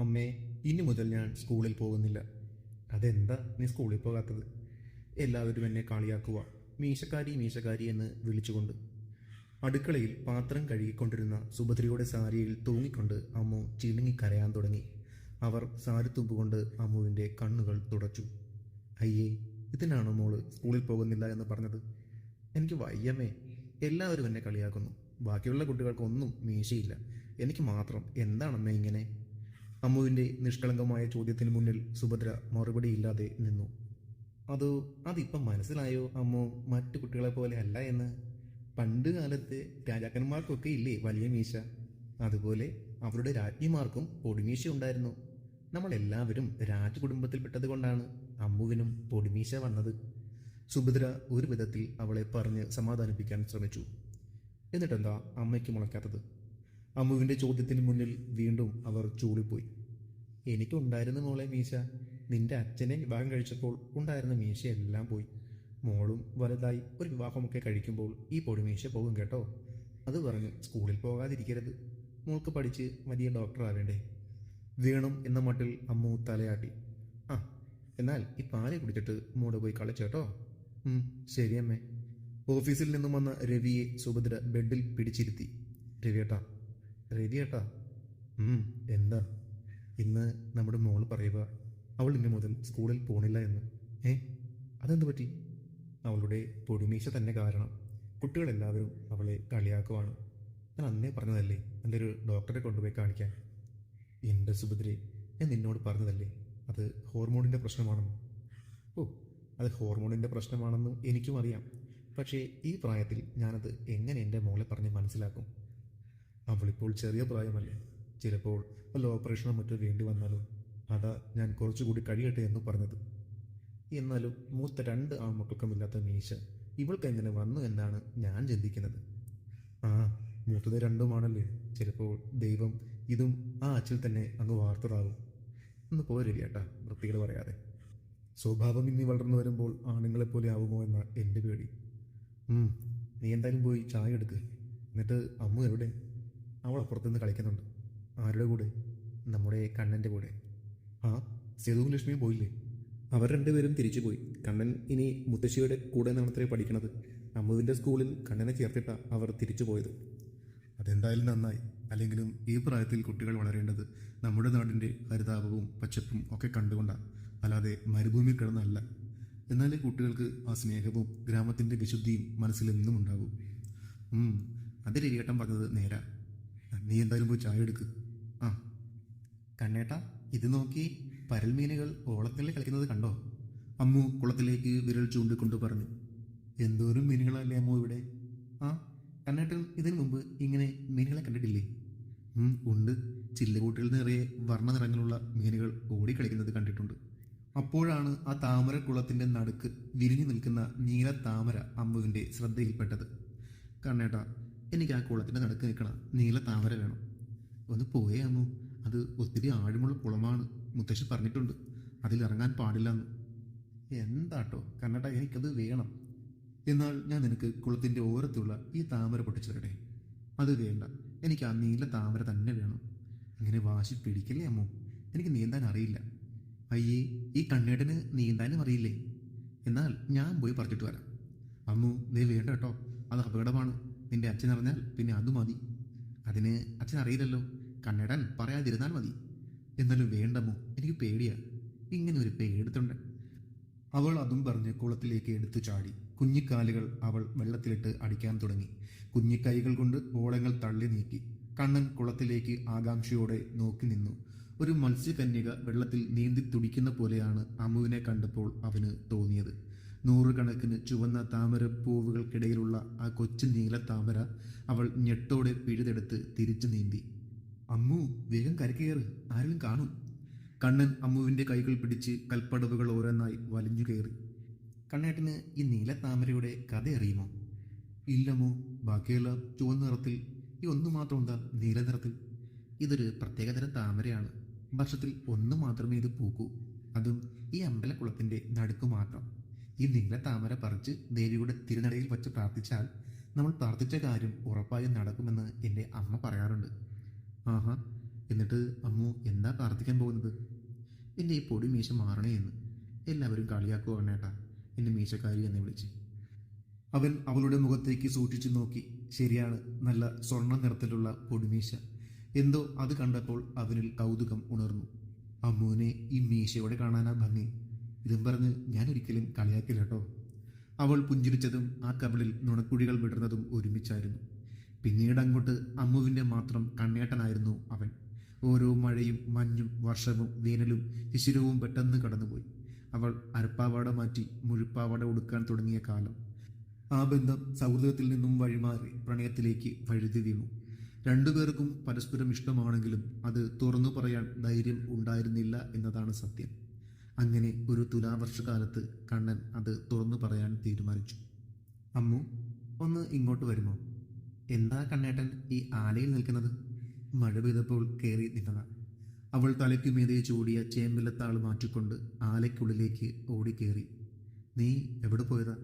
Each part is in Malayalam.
അമ്മേ ഇനി മുതൽ ഞാൻ സ്കൂളിൽ പോകുന്നില്ല. അതെന്താ നീ സ്കൂളിൽ പോകാത്തത്? എല്ലാവരും എന്നെ കളിയാക്കുക. മീശക്കാരി മീശക്കാരി എന്ന് വിളിച്ചുകൊണ്ട്. അടുക്കളയിൽ പാത്രം കഴുകിക്കൊണ്ടിരുന്ന സുഭദ്രയുടെ സാരിയിൽ തൂങ്ങിക്കൊണ്ട് അമ്മു ചിണുങ്ങി കരയാൻ തുടങ്ങി. അവർ സാരി തുമ്പുകൊണ്ട് അമ്മുവിന്റെ കണ്ണുകൾ തുടച്ചു. അയ്യേ ഇതിനാണോ മോൾ സ്കൂളിൽ പോകുന്നില്ല എന്ന് പറഞ്ഞത്? എനിക്ക് വയ്യമ്മേ എല്ലാവരും എന്നെ കളിയാക്കുന്നു. ബാക്കിയുള്ള കുട്ടികൾക്കൊന്നും മീശയില്ല. എനിക്ക് മാത്രം എന്താണമ്മേ ഇങ്ങനെ? അമ്മുവിന്റെ നിഷ്കളങ്കമായ ചോദ്യത്തിന് മുന്നിൽ സുഭദ്ര മറുപടിയില്ലാതെ നിന്നു. അത് അതിപ്പം മനസ്സിലായോ അമ്മു മറ്റു കുട്ടികളെ പോലെ അല്ല എന്ന്? പണ്ട് കാലത്ത് രാജാക്കന്മാർക്കൊക്കെ ഇല്ലേ വലിയ മീശ? അതുപോലെ അവരുടെ രാജ്ഞിമാർക്കും പൊടിമീശ ഉണ്ടായിരുന്നു. നമ്മളെല്ലാവരും രാജകുടുംബത്തിൽപ്പെട്ടത് കൊണ്ടാണ് അമ്മുവിനും പൊടിമീശ വന്നത്. സുഭദ്ര ഒരു വിധത്തിൽ അവളെ പറഞ്ഞ് സമാധാനിപ്പിക്കാൻ ശ്രമിച്ചു. എന്നിട്ടെന്താ അമ്മയ്ക്ക് മുളയ്ക്കാത്തത്? അമ്മുവിന്റെ ചോദ്യത്തിന് മുന്നിൽ വീണ്ടും അവർ ചൂളിപ്പോയി. എനിക്കുണ്ടായിരുന്ന മോളെ മീശ. നിന്റെ അച്ഛനെ വിവാഹം കഴിച്ചപ്പോൾ ഉണ്ടായിരുന്ന മീശ എല്ലാം പോയി. മോളും വലുതായി ഒരു വിവാഹമൊക്കെ കഴിക്കുമ്പോൾ ഈ പൊടിമീശ പോകും കേട്ടോ. അത് പറഞ്ഞ് സ്കൂളിൽ പോകാതിരിക്കരുത്. മോൾക്ക് പഠിച്ച് വലിയ ഡോക്ടർ ആവേണ്ടേ. വീണം എന്ന മട്ടിൽ അമ്മു തലയാട്ടി. ആ എന്നാൽ ഈ പാൽ കുടിച്ചിട്ട് മോട് പോയി കളിച്ചേട്ടോ ശരി അമ്മേ. ഓഫീസിൽ നിന്നും വന്ന രവിയെ സുഭദ്ര ബെഡിൽ പിടിച്ചിരുത്തി. രവിയേട്ടാ. രവിയേട്ടാ. എന്താ? ഇന്ന് നമ്മുടെ മോൾ പറയുക അവൾ ഇന്ന് മുതൽ സ്കൂളിൽ പോണില്ല എന്ന്. ഏ? അതെന്ത് പറ്റി? അവളുടെ പൊടിമീശ തന്നെ കാരണം കുട്ടികളെല്ലാവരും അവളെ കളിയാക്കുവാണ്. ഞാൻ അന്നേ പറഞ്ഞതല്ലേ നല്ലൊരു ഡോക്ടറെ കൊണ്ടുപോയി കാണിക്കാൻ. എന്റെ സുഭദ്രയെ ഞാൻ നിന്നോട് പറഞ്ഞതല്ലേ അത് ഹോർമോണിന്റെ പ്രശ്നമാണെന്ന്. ഓ അത് ഹോർമോണിന്റെ പ്രശ്നമാണെന്ന് എനിക്കും അറിയാം. പക്ഷേ ഈ പ്രായത്തിൽ ഞാനത് എങ്ങനെ എന്റെ മോളെ പറഞ്ഞ് മനസ്സിലാക്കും? അവളിപ്പോൾ ചെറിയ പ്രായമല്ലേ. ചിലപ്പോൾ വല്ല ഓപ്പറേഷനോ മറ്റോ വേണ്ടി വന്നാലോ അതാ ഞാൻ കുറച്ചുകൂടി കഴിയട്ടെ എന്ന് പറഞ്ഞത്. എന്നാലും മൂത്ത രണ്ട് ആൺമക്കൾക്കുമില്ലാത്ത മീശ ഇവൾക്ക് എങ്ങനെ വന്നു എന്നാണ് ഞാൻ ചിന്തിക്കുന്നത്. ആ മൂത്തത് രണ്ടുമാണല്ലേ. ചിലപ്പോൾ ദൈവം ഇതും ആ അച്ചിൽ തന്നെ അങ്ങ് വാർത്തതാകും. ഒന്ന് പോരരിയേട്ടാ വൃത്തികൾ പറയാതെ. സ്വഭാവം ഇനി വളർന്നു വരുമ്പോൾ ആണുങ്ങളെപ്പോലെ ആവുമോ എന്ന എന്റെ പേടി. നീ എന്തായാലും പോയി ചായ എടുക്ക്. എന്നിട്ട് അമ്മു എവിടെ? അവൾ അപ്പുറത്തുനിന്ന് കളിക്കുന്നുണ്ട്. ആരുടെ കൂടെ? നമ്മുടെ കണ്ണന്റെ കൂടെ. ആ സേതുവും ലക്ഷ്മിയും പോയില്ലേ? അവർ രണ്ടുപേരും തിരിച്ചു പോയി. കണ്ണൻ ഇനി മുത്തശ്ശിയുടെ കൂടെ നിന്നത്രേ പഠിക്കണത്. അമ്മുവിന്റെ സ്കൂളിൽ കണ്ണനെ ചേർത്തിട്ട അവർ തിരിച്ചു പോയത്. അതെന്തായാലും നന്നായി. അല്ലെങ്കിലും ഈ പ്രായത്തിൽ കുട്ടികൾ വളരേണ്ടത് നമ്മുടെ നാടിന്റെ ഹരിതാപവും പച്ചപ്പും ഒക്കെ കണ്ടുകൊണ്ടാണ് അല്ലാതെ മരുഭൂമി കിടന്നല്ല എന്നാലേ കുട്ടികൾക്ക് ആ സ്നേഹവും ഗ്രാമത്തിന്റെ വിശുദ്ധിയും മനസ്സിലെന്നും ഉണ്ടാകും ഉം, അത് രവിയേട്ടൻ പറഞ്ഞത് നേരാ. നീ എന്തായാലും പോയി ചായ എടുക്ക്. ആ. കണ്ണേട്ട ഇത് നോക്കി പരൽമീനുകൾ ഓളത്തിൽ കളിക്കുന്നത് കണ്ടോ? അമ്മു കുളത്തിലേക്ക് വിരൽ ചൂണ്ടിക്കൊണ്ട് പറഞ്ഞു. എന്തോരം മീനുകളല്ലേ അമ്മു ഇവിടെ? ആ കണ്ണേട്ടൻ ഇതിനു മുമ്പ് ഇങ്ങനെ മീനുകളെ കണ്ടിട്ടില്ലേ? ഉണ്ട്. ചില്ലുകൂട്ടിൽ നിറയെ വർണ നിറങ്ങളുള്ള മീനുകൾ ഓടിക്കളിക്കുന്നത് കണ്ടിട്ടുണ്ട്. അപ്പോഴാണ് ആ താമര കുളത്തിന്റെ നടുക്ക് വിരിഞ്ഞു നിൽക്കുന്ന നീല താമര അമ്മുവിന്റെ ശ്രദ്ധയിൽപ്പെട്ടത്. കണ്ണേട്ട എനിക്ക് ആ കുളത്തിന്റെ നടുക്ക് നിൽക്കണം. നീല താമര വേണം. ഒന്ന് പോയേ അമ്മു. അത് ഒത്തിരി ആഴമുള്ള കുളമാണ്. മുത്തശ്ശി പറഞ്ഞിട്ടുണ്ട്. അതിലിറങ്ങാൻ പാടില്ലെന്ന്. എന്താട്ടോ? കണ്ണട എനിക്കത് വേണം. എന്നാൽ ഞാൻ നിനക്ക് കുളത്തിന്റെ ഓരത്തുള്ള ഈ താമര പൊട്ടിച്ചു തരട്ടെ അത് വേണ്ട. എനിക്ക് ആ നീല താമര തന്നെ വേണം. അങ്ങനെ വാശി പിടിക്കല്ലേ അമ്മു? എനിക്ക് നീന്താൻ അറിയില്ല. അയ്യേ ഈ കണ്ണേട്ടന് നീന്താനും അറിയില്ലേ? എന്നാൽ ഞാൻ പോയി പറഞ്ഞിട്ട് വരാം. അമ്മു നീ വേണ്ട കേട്ടോ. അത് അപകടമാണ്. നിന്റെ അച്ഛൻ അറിഞ്ഞാൽ പിന്നെ അത് മതി. അതിന് അച്ഛൻ അറിയില്ലല്ലോ. കണ്ണടൻ പറയാതിരുന്നാൽ മതി. എന്നാലും വേണ്ടമോ എനിക്ക് പേടിയാ. ഇങ്ങനെ ഒരു പേടിത്തുണ്ട്. അവൾ അതും പറഞ്ഞ് കുളത്തിലേക്ക് എടുത്തു ചാടി. കുഞ്ഞിക്കാലുകൾ അവൾ വെള്ളത്തിലിട്ട് അടിക്കാൻ തുടങ്ങി. കുഞ്ഞിക്കൈകൾ കൊണ്ട് ഓളങ്ങൾ തള്ളി നീക്കി. കണ്ണൻ കുളത്തിലേക്ക് ആകാംക്ഷയോടെ നോക്കി നിന്നു. ഒരു മത്സ്യകന്യക വെള്ളത്തിൽ നീന്തി തുടിക്കുന്ന പോലെയാണ് അമുവിനെ കണ്ടപ്പോൾ അവന് തോന്നിയത്. നൂറുകണക്കിന് ചുവന്ന താമരപ്പൂവുകൾക്കിടയിലുള്ള ആ കൊച്ചു താമര അവൾ ഞെട്ടോടെ പിഴുതെടുത്ത് തിരിച്ചു നീന്തി. അമ്മു വേഗം കരക്കേറ് ആരെങ്കിലും കാണും. കണ്ണൻ അമ്മുവിന്റെ കൈകൾ പിടിച്ച് കൽപ്പടവുകൾ ഓരോന്നായി വലിഞ്ഞു കയറി. കണ്ണേട്ടന് ഈ നീല താമരയുടെ കഥ അറിയുമോ? ഇല്ലമ്മോ ബാക്കിയുള്ള ചുവന്ന നിറത്തിൽ ഈ ഒന്ന് മാത്രം എന്താ നീല നിറത്തിൽ? ഇതൊരു പ്രത്യേകതരം താമരയാണ്. വർഷത്തിൽ ഒന്ന് മാത്രമേ ഇത് പൂക്കൂ. അതും ഈ അമ്പലക്കുളത്തിന്റെ നടുക്ക് മാത്രം. ഈ നീല താമര പറിച്ച് ദേവിയുടെ തിരുനടയിൽ വച്ച് പ്രാർത്ഥിച്ചാൽ നമ്മൾ പ്രാർത്ഥിച്ച കാര്യം ഉറപ്പായി നടക്കുമെന്ന് എന്റെ അമ്മ പറയാറുണ്ട്. ആഹാ എന്നിട്ട് അമ്മു എന്താ പ്രാർത്ഥിക്കാൻ പോകുന്നത്? എന്റെ ഈ പൊടി മീശ മാറണേ എന്ന്. എല്ലാവരും കളിയാക്കുക എന്നെ മീശക്കാരി എന്ന് വിളിച്ച്. അവൻ അവളുടെ മുഖത്തേക്ക് സൂക്ഷിച്ചു നോക്കി. ശരിയാണ് നല്ല സ്വർണ നിറത്തിലുള്ള പൊടിമീശ എന്തോ അത് കണ്ടപ്പോൾ അവനിൽ കൗതുകം ഉണർന്നു. അമ്മുവിനെ ഈ മീശയോടെ കാണാനാ ഭംഗി. ഇതും പറഞ്ഞ് ഞാൻ ഒരിക്കലും കളിയാക്കില്ല കേട്ടോ. അവൾ പുഞ്ചിരിച്ചതും ആ കവിളിൽ നുണക്കുഴികൾ വിടർന്നതും ഒരുമിച്ചായിരുന്നു. പിന്നീട് അങ്ങോട്ട് അമ്മുവിന്റെ മാത്രം കണ്ണേട്ടനായിരുന്നു അവൻ. ഓരോ മഴയും മഞ്ഞും വർഷവും വേനലും ശിശിരവും പെട്ടെന്ന് കടന്നുപോയി. അവൾ അരപ്പാവാട മാറ്റി മുഴുപ്പാവാട ഉടുക്കാൻ തുടങ്ങിയ കാലം. ആ ബന്ധം സൗഹൃദത്തിൽ നിന്നും വഴിമാറി പ്രണയത്തിലേക്ക് വഴുതി വീണു. രണ്ടുപേർക്കും പരസ്പരം ഇഷ്ടമാണെങ്കിലും അത് തുറന്നു പറയാൻ ധൈര്യം ഉണ്ടായിരുന്നില്ല എന്നതാണ് സത്യം. അങ്ങനെ ഒരു തുലാവർഷകാലത്ത് കണ്ണൻ അത് തുറന്നു പറയാൻ തീരുമാനിച്ചു. അമ്മു ഒന്ന് ഇങ്ങോട്ട് വരുമോ? എന്താ കണ്ണേട്ടൻ ഈ ആലയിൽ നിൽക്കുന്നത്? മഴ പെയ്തപ്പോൾ കയറി നിന്നതാ. അവൾ തലയ്ക്കു മീതെ ചൂടിയ ചേമ്പിലത്താൾ മാറ്റിക്കൊണ്ട് ആലയ്ക്കുള്ളിലേക്ക് ഓടിക്കേറി. നീ എവിടെ പോയതാ?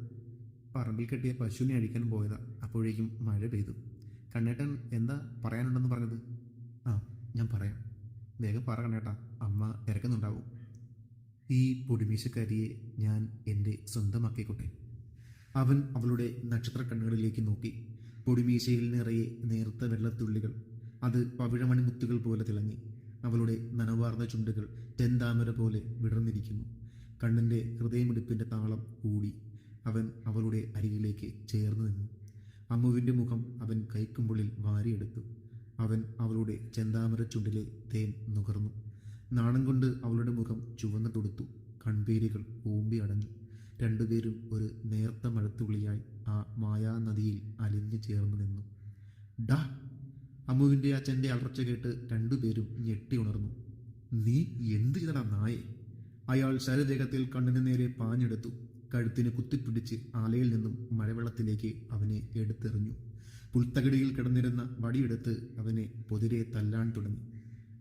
പറമ്പിൽ കെട്ടിയ പശുവിനെ അഴിക്കാൻ പോയതാ. അപ്പോഴേക്കും മഴ പെയ്തു. കണ്ണേട്ടൻ എന്താ പറയാനുണ്ടെന്ന് പറഞ്ഞത്? ആ ഞാൻ പറയാം. വേഗം പറ കണ്ണേട്ടാ. അമ്മ തിരക്കുന്നുണ്ടാവും. ഈ പൊടിമീശക്കാരിയെ ഞാൻ എന്റെ സ്വന്തമാക്കിക്കോട്ടെ. അവൻ അവളുടെ നക്ഷത്ര കണ്ണുകളിലേക്ക് നോക്കി. പൊടിമീശയിൽ നിറയെ നേർത്ത വെള്ളത്തുള്ളികൾ. അത് പവിഴമണി മുത്തുകൾ പോലെ തിളങ്ങി. അവളുടെ നനവാർന്ന ചുണ്ടുകൾ ചെന്താമര പോലെ വിടർന്നിരിക്കുന്നു. കണ്ണിന്റെ ഹൃദയമിടിപ്പിന്റെ താളം കൂടി. അവൻ അവളുടെ അരികിലേക്ക് ചേർന്നു നിന്നു. അമ്മുവിന്റെ മുഖം അവൻ കൈക്കുമ്പിളിൽ വാരിയെടുത്തു. അവൻ അവളുടെ ചെന്താമര ചുണ്ടിലെ തേൻ നുകർന്നു. നാണം കൊണ്ട് അവളുടെ മുഖം ചുവന്നു തൊടുത്തു കൺപേരുകൾ ഓമ്പി അടഞ്ഞു. രണ്ടുപേരും ഒരു നേർത്ത മഴത്തുള്ളിയായി ആ മായാനദിയിൽ അലിഞ്ഞു ചേർന്നു നിന്നു. ഡാ അമ്മുവിന്റെ അച്ഛന്റെ അലർച്ച കേട്ട് രണ്ടുപേരും ഞെട്ടി ഉണർന്നു. നീ എന്ത് ചെയ്തടാ നായെ? അയാൾ ശരദേഹത്തിൽ കണ്ണിന് നേരെ പാഞ്ഞെടുത്തു. കഴുത്തിന് കുത്തിപ്പിടിച്ച് ആലയിൽ നിന്നും മഴവെള്ളത്തിലേക്ക് അവനെ എടുത്തെറിഞ്ഞു. പുൽത്തകടിയിൽ കിടന്നിരുന്ന വടിയെടുത്ത് അവനെ പൊതിരെ തല്ലാൻ തുടങ്ങി.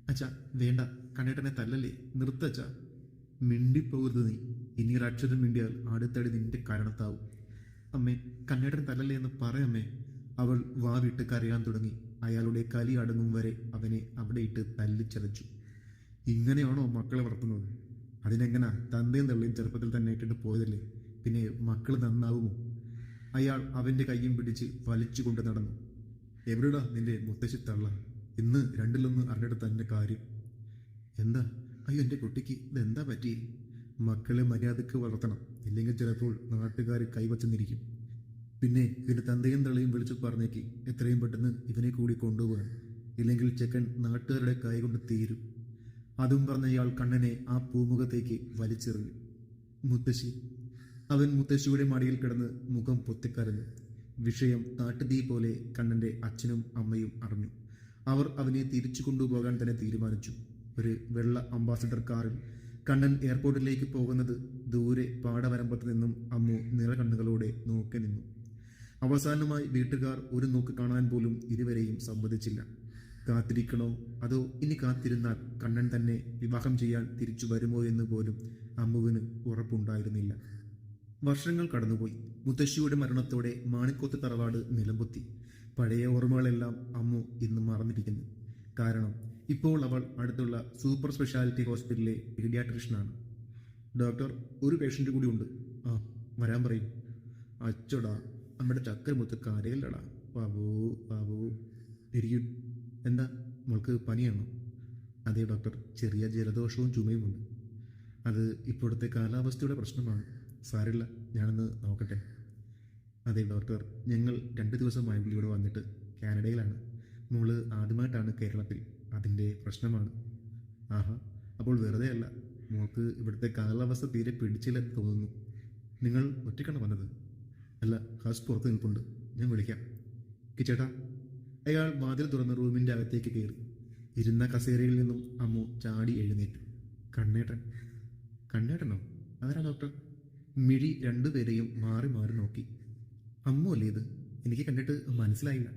അച്ഛ വേണ്ട. കണ്ണേട്ടനെ തല്ലല്ലേ? നിർത്തച്ഛ മിണ്ടിപ്പോകരുത് നീ. ഇനി ഒരു അക്ഷരം മിണ്ടിയാൽ അടുത്തടി നിന്റെ കാരണത്താവും. അമ്മേ കണ്ണേട്ടൻ തല്ലല്ലേ എന്ന് പറയമ്മേ അവൾ വാവിട്ട് കരയാൻ തുടങ്ങി. അയാളുടെ കലി അടങ്ങും വരെ അവനെ അവിടെ ഇട്ട് തല്ലിച്ചതച്ചു. ഇങ്ങനെയാണോ മക്കളെ വളർത്തുന്നത്? അതിനെങ്ങനാ തന്തയും തള്ളിയും ചെറുപ്പത്തിൽ തന്നെ ഇട്ടിട്ട് പോയതല്ലേ? പിന്നെ മക്കൾ നന്നാവുമോ? അയാൾ അവന്റെ കയ്യും പിടിച്ച് വലിച്ചു കൊണ്ട് നടന്നു. എവിടെടാ നിന്റെ മുത്തശ്ശി തള്ള? ഇന്ന് രണ്ടിലൊന്ന് അറിഞ്ഞെടുത്ത തന്നെ കാര്യം. എന്താ? അയ്യോ എന്റെ കുട്ടിക്ക് ഇതെന്താ പറ്റി? മക്കളെ മര്യാദയ്ക്ക് വളർത്തണം. ഇല്ലെങ്കിൽ ചിലപ്പോൾ നാട്ടുകാർ കൈവച്ചെന്നിരിക്കും. പിന്നെ ഇതിന്റെ തന്തയും തള്ളയും വിളിച്ചു പറഞ്ഞേക്ക്. എത്രയും പെട്ടെന്ന് ഇവനെ കൂടി കൊണ്ടുപോകാൻ. ഇല്ലെങ്കിൽ ചെക്കൻ നാട്ടുകാരുടെ കൈ കൊണ്ട് തീരും. അതും പറഞ്ഞ ഇയാൾ കണ്ണനെ ആ പൂമുഖത്തേക്ക് വലിച്ചെറിഞ്ഞു മുത്തശ്ശി. അവൻ മുത്തശ്ശിയുടെ മടിയിൽ കിടന്ന് മുഖം പൊത്തിക്കരഞ്ഞു. വിഷയം താട്ടുതീ പോലെ കണ്ണന്റെ അച്ഛനും അമ്മയും അറിഞ്ഞു. അവർ അവനെ തിരിച്ചു കൊണ്ടുപോകാൻ തന്നെ തീരുമാനിച്ചു. ഒരു വെള്ള അംബാസഡർ കാറിൽ കണ്ണൻ എയർപോർട്ടിലേക്ക് പോകുന്നത് ദൂരെ പാടവരമ്പത്ത് നിന്നും അമ്മു നിറകണ്ണുകളോടെ നോക്കി നിന്നു. അവസാനമായി വീട്ടുകാർ ഒരു നോക്ക് കാണാൻ പോലും ഇരുവരെയും സമ്മതിച്ചില്ല. കാത്തിരിക്കണോ? അതോ ഇനി കാത്തിരുന്നാൽ കണ്ണൻ തന്നെ വിവാഹം ചെയ്യാൻ തിരിച്ചു വരുമോ എന്ന് പോലും അമ്മുവിന് ഉറപ്പുണ്ടായിരുന്നില്ല. വർഷങ്ങൾ കടന്നുപോയി. മുത്തശ്ശിയുടെ മരണത്തോടെ മാണിക്കോത്ത് തറവാട് നിലംപൊത്തി. പഴയ ഓർമ്മകളെല്ലാം അമ്മു ഇന്ന് മറന്നിരിക്കുന്നു. കാരണം ഇപ്പോൾ അവൾ അടുത്തുള്ള സൂപ്പർ സ്പെഷ്യാലിറ്റി ഹോസ്പിറ്റലിലെ പീഡിയാട്രിഷ്യനാണ്. ഡോക്ടർ ഒരു പേഷ്യന്റ് കൂടി ഉണ്ട്. ആ വരാൻ പറയും. അച്ചടാ നമ്മുടെ ചക്കരമുത്ത് കരയില്ലടാ. ബാബു ബാബു ഇരിക്കും. എന്താ മോൾക്ക് പനിയാണോ? അതെ ഡോക്ടർ. ചെറിയ ജലദോഷവും ചുമയും ഉണ്ട്. അത് ഇപ്പോഴത്തെ കാലാവസ്ഥയുടെ പ്രശ്നമാണ്. സാരില്ല ഞാനൊന്ന് നോക്കട്ടെ. അതെ ഡോക്ടർ. ഞങ്ങൾ രണ്ട് ദിവസമായി ഇവിടെ വന്നിട്ട് കാനഡയിലാണ്. മോൾ ആദ്യമായിട്ടാണ് കേരളത്തിൽ. അതിന്റെ പ്രശ്നമാണ്. ആഹാ അപ്പോൾ വെറുതെ അല്ല. മോൾക്ക് ഇവിടുത്തെ കാലാവസ്ഥ തീരെ പിടിച്ചില്ല തോന്നുന്നു. നിങ്ങൾ ഒറ്റയ്ക്കാണ് വന്നത്? അല്ല ഹസ് പുറത്ത് നിൽപ്പുണ്ട്. ഞാൻ വിളിക്കാം. കിച്ചേട്ടാ അയാൾ വാതിൽ തുറന്ന് റൂമിന്റെ അകത്തേക്ക് കയറി. ഇരുന്ന കസേരയിൽ നിന്നും അമ്മു ചാടി എഴുന്നേറ്റു. കണ്ണേട്ടൻ. കണ്ണേട്ടനോ? ആരാ ഡോക്ടർ? മിഴി രണ്ടുപേരെയും മാറി മാറി നോക്കി. അമ്മു അല്ലേ ഇത്? എനിക്ക് കണ്ടിട്ട് മനസ്സിലായില്ല.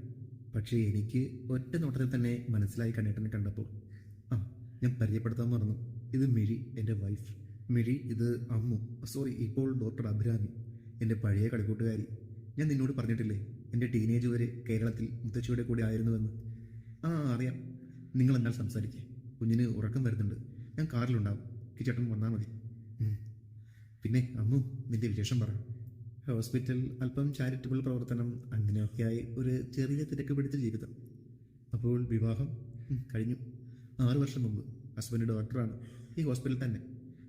പക്ഷേ എനിക്ക് ഒറ്റ നോട്ടത്തിൽ തന്നെ മനസ്സിലായി കണ്ണേട്ടനെ കണ്ടപ്പോൾ. ആ ഞാൻ പരിചയപ്പെടുത്താൻ മറന്നു. ഇത് മിഴി എന്റെ വൈഫ് മിഴി ഇത് അമ്മു. സോറി ഇപ്പോൾ ഡോക്ടർ അഭിരാമി. എന്റെ പഴയ കളിക്കൂട്ടുകാരി. ഞാൻ നിന്നോട് പറഞ്ഞിട്ടില്ലേ എന്റെ ടീനേജ് വരെ കേരളത്തിൽ മുത്തച്ഛിയുടെ കൂടെ ആയിരുന്നുവെന്ന്? ആ അറിയാം. നിങ്ങൾ എന്നാൽ സംസാരിക്കേ. കുഞ്ഞിന് ഉറക്കം വരുന്നുണ്ട്. ഞാൻ കാറിലുണ്ടാവും. കിച്ചേട്ടൻ വന്നാൽ മതി. പിന്നെ അമ്മു നിന്റെ വിശേഷം പറ. ഹോസ്പിറ്റൽ അല്പം ചാരിറ്റബിൾ പ്രവർത്തനം അങ്ങനെയൊക്കെയായി ഒരു ചെറിയ തിരക്ക് പിടിച്ച ജീവിതം. അപ്പോൾ വിവാഹം കഴിഞ്ഞു. ആറ് വർഷം മുമ്പ് ഹസ്ബൻഡ് ഡോക്ടറാണ്. ഈ ഹോസ്പിറ്റലിൽ തന്നെ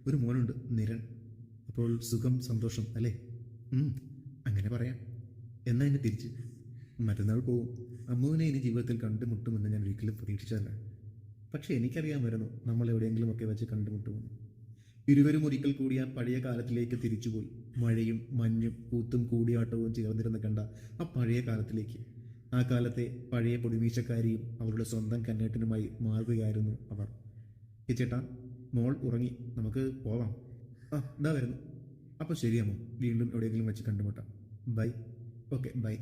ഒരു മോനുണ്ട് നിരൻ. അപ്പോൾ സുഖം സന്തോഷം അല്ലേ? അങ്ങനെ പറയാം. എന്നാ എന്നെ തിരിച്ച്? മറ്റന്നാൾ പോവും. അമ്മുവിനെ ഇനി ജീവിതത്തിൽ കണ്ടുമുട്ടുമെന്ന് ഞാൻ ഒരിക്കലും പ്രതീക്ഷിച്ചതല്ല. പക്ഷെ എനിക്കറിയാമായിരുന്നു നമ്മൾ എവിടെയെങ്കിലുമൊക്കെ വെച്ച് കണ്ടുമുട്ടുമെന്ന്. ഇരുവരും ഒരിക്കൽ കൂടി ആ പഴയ കാലത്തിലേക്ക് തിരിച്ചുപോയി. മഴയും മഞ്ഞും കൂത്തും കൂടിയാട്ടവും ചേർന്നിരുന്ന് കണ്ട ആ പഴയ കാലത്തിലേക്ക്. ആ കാലത്തെ പഴയ പൊടിവീശക്കാരിയും അവരുടെ സ്വന്തം കന്നേട്ടനുമായി മാറുകയായിരുന്നു അവർ. ഈ ചേട്ടാ മോൾ ഉറങ്ങി. നമുക്ക് പോവാം. ആ ഇതാ വരുന്നു. അപ്പോൾ ശരിയാമോ വീണ്ടും എവിടെയെങ്കിലും വെച്ച് കണ്ടുമുട്ടാം. ബൈ. Okay bye.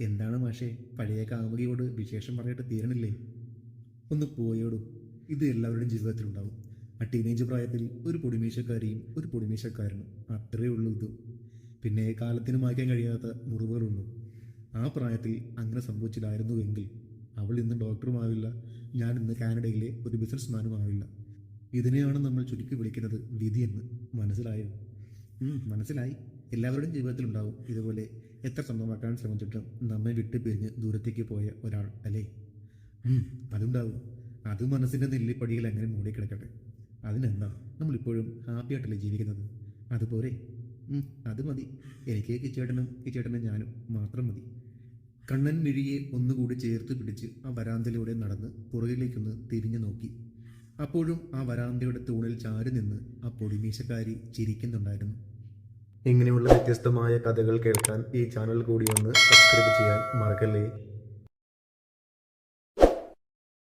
എന്താണ് മാഷേ? പഴയ കാമുകിയോട് വിശേഷം പറഞ്ഞിട്ട് തീരണില്ലേ? ഒന്ന് പോയോടും. ഇത് എല്ലാവരുടെയും ജീവിതത്തിലുണ്ടാവും. ആ ടീനേജ് പ്രായത്തിൽ ഒരു പൊടിമീശക്കാരിയും ഒരു പൊടിമീശക്കാരനും അത്രയേ ഉള്ളൂ ഇത്. പിന്നെ കാലത്തിന് മായ്ക്കാൻ കഴിയാത്ത മുറിവുകളുണ്ട്. ആ പ്രായത്തിൽ അങ്ങനെ സംഭവിച്ചില്ലായിരുന്നുവെങ്കിൽ അവൾ ഇന്ന് ഡോക്ടറുമാവില്ല ഞാൻ ഇന്ന് കാനഡയിലെ ഒരു ബിസിനസ്മാനും ആവില്ല. ഇതിനെയാണ് നമ്മൾ ചുരുക്കി വിളിക്കുന്നത് വിധി എന്ന്. മനസ്സിലായോ? മനസ്സിലായി. എല്ലാവരുടെയും ജീവിതത്തിലുണ്ടാവും ഇതുപോലെ എത്ര സ്വന്തമാക്കാൻ ശ്രമിച്ചിട്ടും നമ്മെ വിട്ട് പിരിഞ്ഞ് ദൂരത്തേക്ക് പോയ ഒരാൾ അല്ലേ? അതുണ്ടാവും. അത് മനസ്സിന്റെ നെല്ലിപ്പടിയിൽ എങ്ങനെ മൂടിക്കിടക്കട്ടെ. അതിനെന്താ? നമ്മളിപ്പോഴും ഹാപ്പി ആയിട്ടല്ലേ ജീവിക്കുന്നത്? അതുപോലെ അത് മതി. എനിക്ക് കിച്ചേട്ടനും കിച്ചേട്ടനും ഞാനും മാത്രം മതി. കണ്ണൻ മിഴിയെ ഒന്നുകൂടി ചേർത്ത് പിടിച്ച് ആ വരാന്തയിലൂടെ നടന്ന് പുറകിലേക്കൊന്ന് തിരിഞ്ഞു നോക്കി. അപ്പോഴും ആ വരാന്തയുടെ തൂണിൽ ചാരി നിന്ന് ആ പൊടിമീശക്കാരി ചിരിക്കുന്നുണ്ടായിരുന്നു. ഇങ്ങനെയുള്ള വ്യത്യസ്തമായ കഥകൾ കേൾക്കാൻ ഈ ചാനൽ കൂടി ഒന്ന് സബ്സ്ക്രൈബ് ചെയ്യാൻ മറക്കല്ലേ?